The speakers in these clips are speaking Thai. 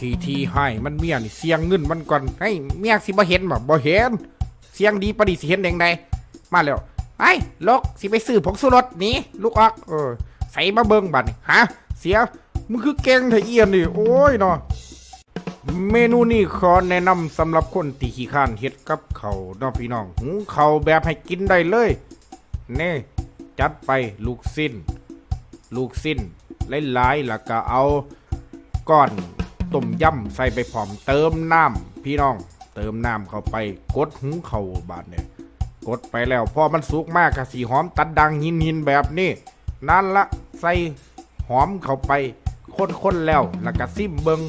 ทีทีให้มันเมียนี่เสียงเงินมันก่อนให้เมียสิบ่เห็นบ่บ่เห็น เสียงดีประดิสิเห็นเองใดมาแล้วไอ้ลกสิไปซื้อผงสุรสนี่ลูกออกเออใส่มาเบิ่งบัดฮะเสียมึงคือเก่งเถอะเอียนนี่โอ้ยเนาะเมนูนี้ขอแนะนำสำหรับคนที่ขี้ข้านเฮ็ดกับเขาวเนาะพี่น้องหุงเขาแบบให้กินได้เลยเน่จัดไปลูกสิ้น ลูกสิ้นหลายๆแล้วก็เอาก้อน ต้มยำใส่ไปพร้อมเติมน้ำพี่น้อง เติมน้ำเข้าไปกดหุงเข่าบาดเนี่ยกดไปแล้วพอมันสุกมากก็สีหอมตัดดังหินหินแบบนี้นั่นละใส่หอมเข้าไปคนๆแล้วแล้วก็ซิมเบิง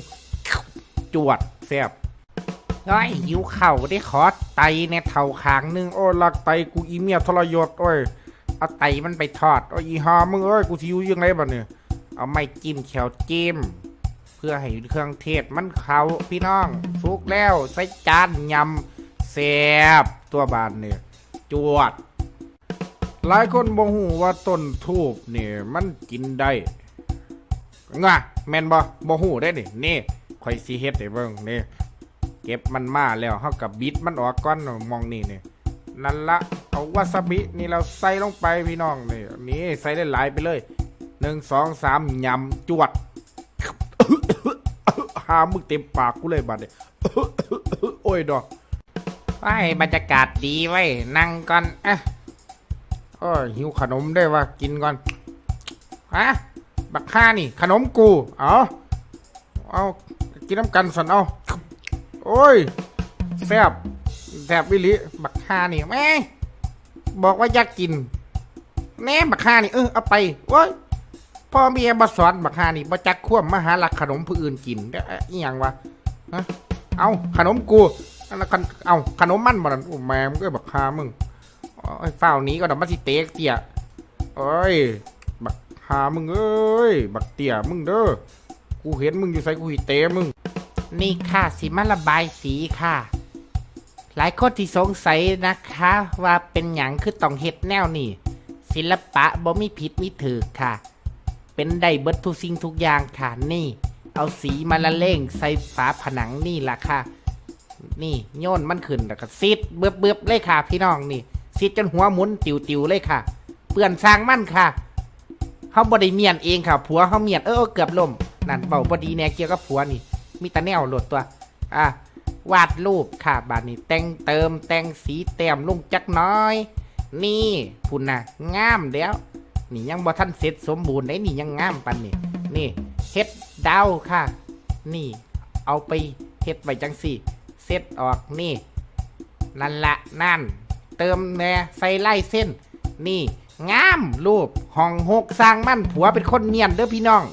จวดแซ่บไอ้ยหิวเข่าได้ขอไตในเท่าขางหนึงโอ้ลักไตกูอีเมียทรยศโอ้ยเอาไตมันไปทอดเอาอีหามึงเอ้ยกูสิอยู่ยังไงบ้าเนี่ยเอาไม้จิ้มแขวจิ้ม เพื่อให้เครื่องเทศมันเขาพี่น้องสุกแล้วใส่จานยำแซ่บตัวบานเนี่ยจวด หลายคนบ่ฮู้ว่าต้นทูบเนี่ยมันกินได้งะแม่นบ่บ่ฮู้ได้นี่นี่ข่อยสิเฮ็ดให้เบิ่งนี่เก็บมันมาแล้วเฮากับบิดมันออกก่อนมองนี่นี่นั่นละเอาวาซาบินี่เราใส่ลงไปพี่น้องนี่นี่ใส่ได้หลายไปเลยหนึ่งสองสามยำจวดามึงเต็มปากกูเลยบัดเนี่ยโอ้ยดอกไอ้บรรยากาศดีไว้ยนั่งก่อนอะโอ้ยหิวขนมได้ว่ากินก่อนฮะบักข้านี่ ขนมกู เอาเอากินน้ำกันสันเอาโอ้ยแซ่บแถบวิลิบักฮานี่แม่บอกว่าอยากกินแน่บักฮานี่เออเอาไปโอ้ย พ่อเมียบสอนบักฮานี่บ่จักควมมาหาลักขนมผู้อื่นกินเด้ออีหยังวะฮะเอาขนมกูอันนั้นเอาขนมมันบ่นั่นโอ้แม่มึงก็บักฮามึงโอ้ยฝ้าวนี้ก็ดอกมาสิเตกเตี้ยโอ้ยบักฮามึงเอ้ยบักเตี้ยมึงเด้อกูเห็นมึงอยู่ใส่กูหิเตะมึง นี่ค่ะสิมาระบายสีค่ะ หลายคนที่สงสัยนะคะ ว่าเป็นหยังคือต้องเฮ็ดแนวนี่ศิลปะบ่มีผิดมีถือค่ะ เป็นได้เบิดทุกสิ่งทุกอย่างค่ะนี่ เอาสีมาละเล่งใส่ฝาผนังนี่ล่ะค่ะ นี่โยนมันขึ้นแล้วก็ซิดเบือบเบือบเลยค่ะ พี่น้องนี่ซิดจนหัวหมุนติวติวเลยค่ะ เปื่อนสร้างมั่นค่ะเขาบ่ได้เมียนเองค่ะ ผัวเขาเมียนเออเกือบล่มนั่นเบาบ่ดีแน่เกี่ยวกับผัวนี่ มีต่แนวโหลดตัว อะวาดรูปค่ะบาดนี้แต่งเติมแต่งสีแต้มลงจักน้อย นี่พุ่นน่ะงามแล้ว นี่ยังบ่ทันเสร็จสมบูรณ์ได้นี่ยังงามปันนี่นี่เฮ็ดดาวค่ะ นี่ เอาไปเฮ็ดไว้จังสี่เสร็จออกนี่นั่นละนั่น เติมแหน่ใส่ไล่เส้น นี่งามรูปห้องหกสร้างมั่นผัวเป็นคนเนียนเด้อพี่น้อง